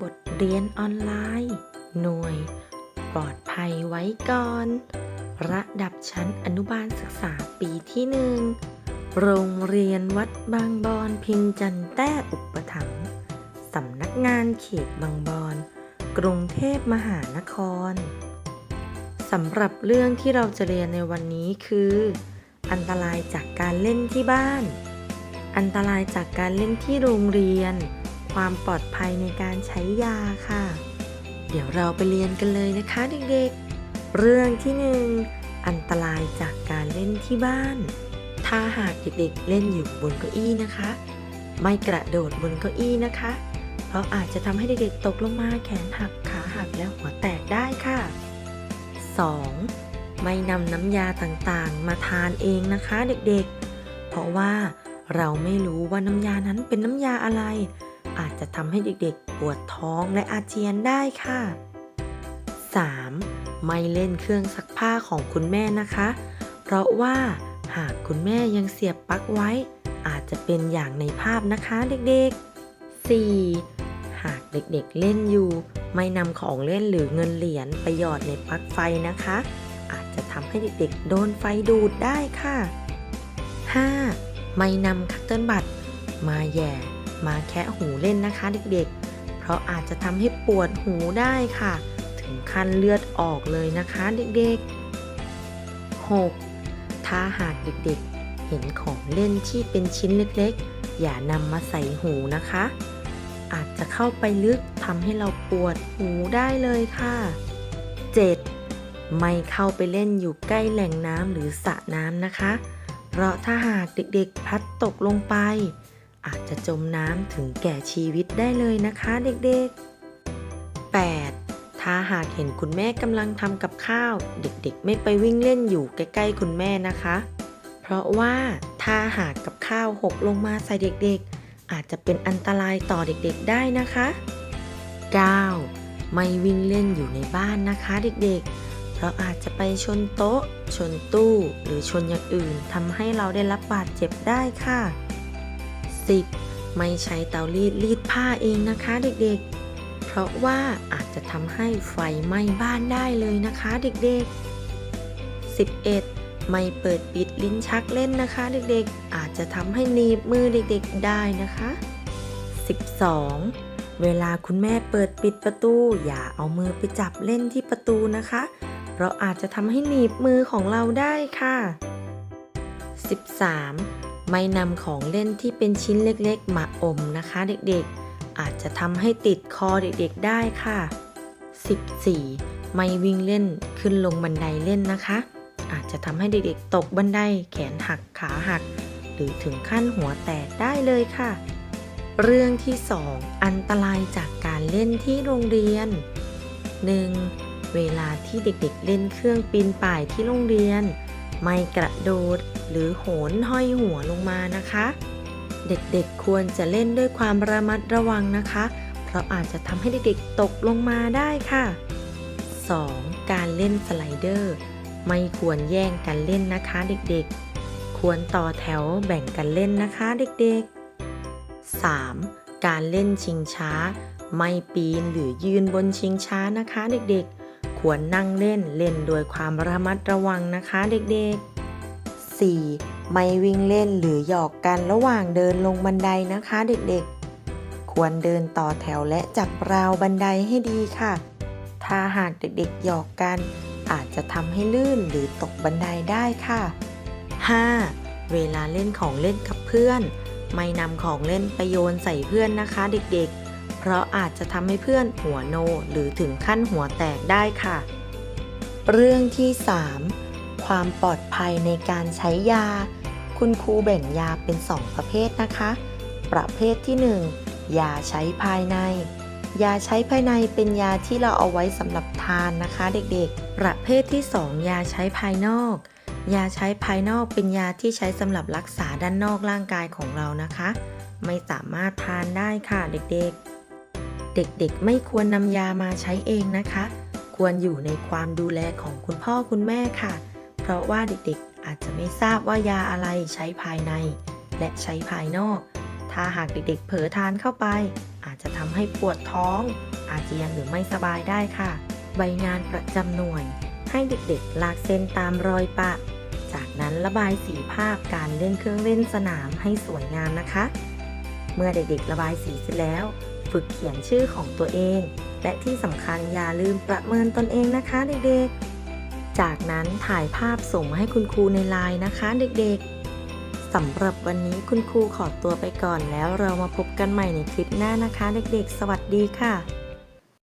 บทเรียนออนไลน์ หน่วย ปลอดภัยไว้ก่อน ระดับชั้นอนุบาลศึกษาปีที่หนึ่ง โรงเรียนวัดบางบอนพิมจันแต้อุปถัมภ์สำนักงานเขตบางบอน กรุงเทพมหานคร สำหรับเรื่องที่เราจะเรียนในวันนี้คือ อันตรายจากการเล่นที่บ้าน อันตรายจากการเล่นที่โรงเรียน ความปลอดภัยในการใช้ยาค่ะ เดี๋ยวเราไปเรียนกันเลยนะคะเด็กๆ เรื่องที่หนึ่งอันตรายจากการเล่นที่บ้าน ถ้าหากเด็กๆเล่นอยู่บนเก้าอี้นะคะ ไม่กระโดดบนเก้าอี้นะคะ เพราะอาจจะทำให้เด็กๆตกลงมาแขนหักขาหักและหัวแตกได้ค่ะ 2. ไม่นำน้ำยาต่างๆ มาทานเองนะคะเด็กๆ เพราะว่าเราไม่รู้ว่าน้ำยานั้นเป็นน้ำยาอะไร อาจจะทำให้เด็กๆ ปวดท้องและอาเจียนได้ค่ะ 3. ไม่เล่นเครื่องซักผ้าของคุณแม่นะคะ เพราะว่าหากคุณแม่ยังเสียบปลั๊กไว้ อาจจะเป็นอย่างในภาพนะคะเด็กๆ 4. หากเด็กๆเล่นอยู่ ไม่นำของเล่นหรือเงินเหรียญไปหยอดในปลั๊กไฟนะคะ อาจจะทำให้เด็กๆ โดนไฟดูดได้ค่ะ 5. ไม่นำคัตเติลบัตมาแย่ มาแคะหูเล่นนะคะเด็กๆ เพราะอาจจะทำให้ปวดหูได้ค่ะ ถึงขั้นเลือดออกเลยนะคะเด็กๆ 6. ถ้าหากเด็กๆ เห็นของเล่นที่เป็นชิ้นเล็กๆ อย่านำมาใส่หูนะคะ อาจจะเข้าไปลึกทำให้เราปวดหูได้เลยค่ะ 7. ไม่เข้าไปเล่นอยู่ใกล้แหล่งน้ำหรือสระน้ำนะคะ เพราะถ้าหากเด็กๆ พัดตกลงไป อาจจะจมน้ำถึงแก่ชีวิตได้เลยนะคะเด็กๆ 8. ถ้าหากเห็นคุณแม่กำลังทำกับข้าว เด็กๆ ไม่ไปวิ่งเล่นอยู่ใกล้ๆ คุณแม่นะคะ เพราะว่าถ้าหากกับข้าวหกลงมาใส่เด็กๆ อาจจะเป็นอันตรายต่อเด็กๆ ได้นะคะ 9. ไม่วิ่งเล่นอยู่ในบ้านนะคะเด็กๆเพราะอาจจะไปชนโต๊ะ ชนตู้ หรือชนอย่างอื่นทำให้เราได้รับบาดเจ็บได้ค่ะ 10. ไม่ใช้เตารีดรีดผ้าเองนะคะเด็กๆ เพราะว่าอาจจะทำให้ไฟไหม้บ้านได้เลยนะคะเด็กๆ 11. ไม่เปิดปิดลิ้นชักเล่นนะคะ เด็กๆ อาจจะทำให้หนีบมือเด็กๆได้นะคะ 12. เวลาคุณแม่เปิดปิดประตู อย่าเอามือไปจับเล่นที่ประตูนะคะ เพราะอาจจะทำให้หนีบมือของเราได้ค่ะ 13. ไม่นำของเล่นที่เป็นชิ้นเล็กๆ มาอมนะคะ เด็กๆ อาจจะทำให้ติดคอเด็กๆ ได้ค่ะ 14. ไม่วิ่งเล่นขึ้นลงบันไดเล่นนะคะ อาจจะทำให้เด็กๆ ตกบันไดแขนหักขาหัก หรือถึงขั้นหัวแตกได้เลยค่ะ เรื่องที่ 2 อันตรายจากการเล่นที่โรงเรียน 1. เวลาที่เด็กๆ เล่นเครื่องปีนป่ายที่โรงเรียน ไม่กระโดดหรือโหนห้อยหัวลงมานะคะ เด็กๆควรจะเล่นด้วยความระมัดระวังนะคะ เพราะอาจจะทำให้เด็กๆตกลงมาได้ค่ะ 2. การเล่นสไลเดอร์ ไม่ควรแย่งกันเล่นนะคะเด็กๆ ควรต่อแถวแบ่งกันเล่นนะคะเด็กๆ 3. การเล่นชิงช้า ไม่ปีนหรือยืนบนชิงช้านะคะเด็กๆ ควรนั่งเล่นเล่นโดยความระมัดระวังนะคะเด็กๆ 4. ไม่วิ่งเล่นหรือหยอกกันระหว่างเดินลงบันไดนะคะเด็กๆ ควรเดินต่อแถวและจับราวบันไดให้ดีค่ะ ถ้าหากเด็กๆหยอกกัน อาจจะทำให้ลื่นหรือตกบันไดได้ค่ะ 5. เวลาเล่นของเล่นกับเพื่อน ไม่นำของเล่นไปโยนใส่เพื่อนนะคะเด็กๆ เพราะอาจจะทำให้เพื่อนหัวโน หรือถึงขั้นหัวแตกได้ค่ะ เรื่องที่ 3 ความปลอดภัยในการใช้ยา คุณครูแบ่งยาเป็น 2 ประเภทนะคะ ประเภทที่ 1 ยาใช้ภายใน ยาใช้ภายในเป็นยาที่เราเอาไว้สำหรับทานนะคะเด็กๆ ประเภทที่ 2 ยาใช้ภายนอก ยาใช้ภายนอกเป็นยาที่ใช้สำหรับรักษาด้านนอกร่างกายของเรานะคะไม่สามารถทานได้ค่ะเด็กๆ เด็กๆ ไม่ควรนำยามาใช้เองนะคะ ควรอยู่ในความดูแลของคุณพ่อคุณแม่ค่ะ เพราะว่าเด็กๆ อาจจะไม่ทราบว่ายาอะไรใช้ภายใน และใช้ภายนอก ถ้าหากเด็กๆ เผลอทานเข้าไป อาจจะทำให้ปวดท้อง อาเจียนหรือไม่สบายได้ค่ะ ใบงานประจำหน่วย ให้เด็กๆ ลากเส้นตามรอยปะ จากนั้นระบายสีภาพการเล่นเครื่องเล่นสนามให้สวยงามนะคะ เมื่อเด็กๆ ระบายสีเสร็จแล้ว ฝึกเขียนชื่อของตัวเอง และที่สำคัญอย่าลืมประเมินตนเองนะคะเด็กๆ จากนั้นถ่ายภาพส่งมาให้คุณครูในไลน์นะคะเด็กๆสำหรับวันนี้คุณครูขอตัวไปก่อนแล้วเรามาพบกันใหม่ในคลิปหน้านะคะ เด็กๆ สวัสดีค่ะ